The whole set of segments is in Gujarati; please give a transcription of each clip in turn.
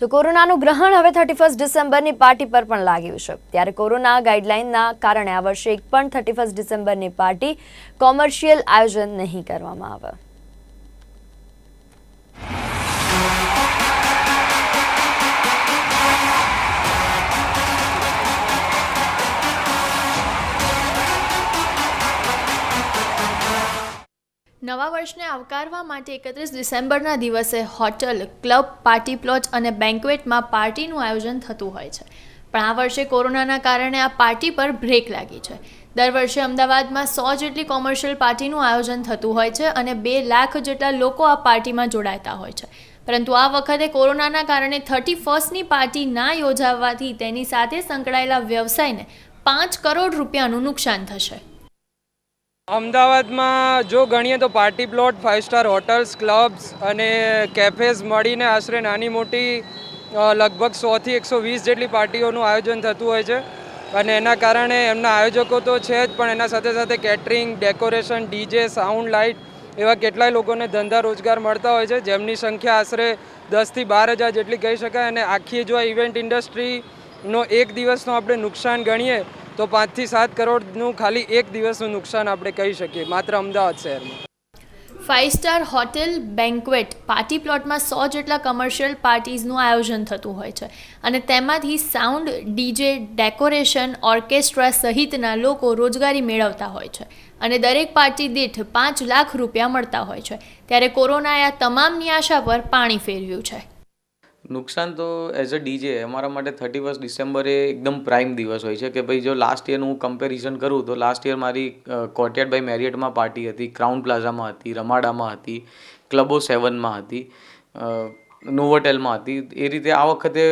તો કોરોનાનું ગ્રહણ હવે થર્ટી ફર્સ્ટ ડિસેમ્બરની પાર્ટી પર પણ લાગ્યું છે. ત્યારે કોરોના ગાઈડલાઇનના કારણે આ વર્ષે એક પણ થર્ટી ફર્સ્ટ ડિસેમ્બરની પાર્ટી કોમર્શિયલ આયોજન નહીં કરવામાં આવે. નવા વર્ષને આવકારવા માટે એકત્રીસ ડિસેમ્બરના દિવસે હોટલ, ક્લબ, પાર્ટી પ્લોટ અને બેન્ક્વેટમાં પાર્ટીનું આયોજન થતું હોય છે. પણ આ વર્ષે કોરોનાના કારણે આ પાર્ટી પર બ્રેક લાગી છે. દર વર્ષે અમદાવાદમાં સો જેટલી કોમર્શિયલ પાર્ટીનું આયોજન થતું હોય છે અને બે લાખ જેટલા લોકો આ પાર્ટીમાં જોડાતા હોય છે. પરંતુ આ વખતે કોરોનાના કારણે થર્ટી ફર્સ્ટની પાર્ટી ના યોજાવાથી તેની સાથે સંકળાયેલા વ્યવસાયને પાંચ કરોડ રૂપિયાનું નુકસાન થશે. અમદાવાદમાં જો ગણીએ તો party plot five star hotels clubs અને કેફેઝ મળીને આશરે નાની મોટી લગભગ સોથી એકસો વીસ જેટલી પાર્ટીઓનું આયોજન થતું હોય છે. અને એના કારણે એમના આયોજકો તો છે જ, પણ એના સાથે સાથે catering decoration DJ sound light એવા કેટલાય લોકોને ધંધા રોજગાર મળતા હોય છે. જેમની સંખ્યા આશરે દસથી બાર હજાર જેટલી કહી શકાય. અને આખી જો આ ઇવેન્ટ ઇન્ડસ્ટ્રીનો એક દિવસનો આપણે નુકસાન ગણીએ તો પાંચથી સાત કરોડનું ખાલી એક દિવસનું નુકસાન આપણે કહી શકીએ, માત્ર અમદાવાદ શહેરમાં. Five star hotel banquet, party પ્લોટમાં સો જેટલા કમર્શિયલ પાર્ટીઝનું આયોજન થતું હોય છે. અને તેમાંથી સાઉન્ડ, ડીજે, ડેકોરેશન, ઓર્કેસ્ટ્રા સહિતના લોકો રોજગારી મેળવતા હોય છે. અને દરેક પાર્ટી દીઠ પાંચ લાખ રૂપિયા મળતા હોય છે. ત્યારે કોરોનાએ આ તમામની આશા પર પાણી ફેરવ્યું છે. નુકસાન તો એઝ અ ડીજે, અમારા માટે થર્ટી ફર્સ્ટ ડિસેમ્બરે એકદમ પ્રાઇમ દિવસ હોય છે કે ભાઈ જો લાસ્ટ યરનું હું કમ્પેરિઝન કરું તો લાસ્ટ યર મારી કોર્ટયાર્ડ બાય મેરિયટમાં પાર્ટી હતી ક્રાઉન પ્લાઝામાં હતી, રમાડામાં હતી ક્લબો સેવનમાં હતી નોવોટેલમાં હતી. એ રીતે આ વખતે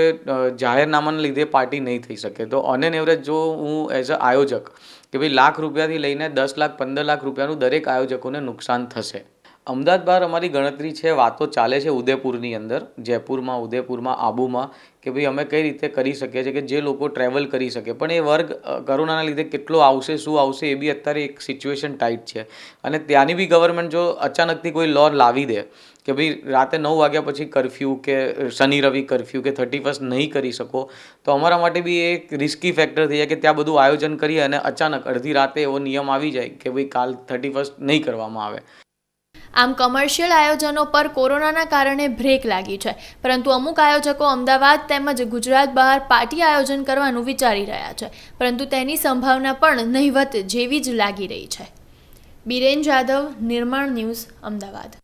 જાહેરનામાના લીધે પાર્ટી નહીં થઈ શકે. તો ઓન એન એવરેજ જો હું એઝ અ આયોજક કે ભાઈ લાખ રૂપિયાથી લઈને દસ લાખ, પંદર લાખ રૂપિયાનું દરેક આયોજકોને નુકસાન થશે. અમદાવાદ બહાર અમારી ગણતરી છે, વાતો ચાલે છે ઉદયપુરની અંદર, જયપુરમાં, ઉદયપુરમાં, આબુમાં, કે ભાઈ અમે કઈ રીતે કરી શકીએ છીએ કે જે લોકો ટ્રેવલ કરી શકે. પણ એ વર્ગ કરોનાના લીધે કેટલો આવશે, શું આવશે એ બી અત્યારે એક સિચ્યુએશન ટાઈટ છે. અને ત્યાંની બી ગવર્મેન્ટ જો અચાનકથી કોઈ લો લાવી દે, કે ભાઈ રાતે નવ વાગ્યા પછી કરફ્યુ કે શનિ રવિ કરફ્યુ કે થર્ટી ફર્સ્ટ નહીં કરી શકો, તો અમારા માટે બી એક રિસ્કી ફેક્ટર થઈ જાય કે ત્યાં બધું આયોજન કરીએ અને અચાનક અડધી રાતે એવો નિયમ આવી જાય કે ભાઈ કાલ થર્ટી ફર્સ્ટ નહીં કરવામાં આવે. આમ કમર્શિયલ આયોજનો પર કોરોનાના કારણે બ્રેક લાગી છે. પરંતુ અમુક આયોજકો અમદાવાદ તેમજ ગુજરાત બહાર પાર્ટી આયોજન કરવાનું વિચારી રહ્યા છે. પરંતુ તેની સંભાવના પણ નહિવત જેવી જ લાગી રહી છે. બિરેન જાદવ નિર્માણ ન્યૂઝ, અમદાવાદ.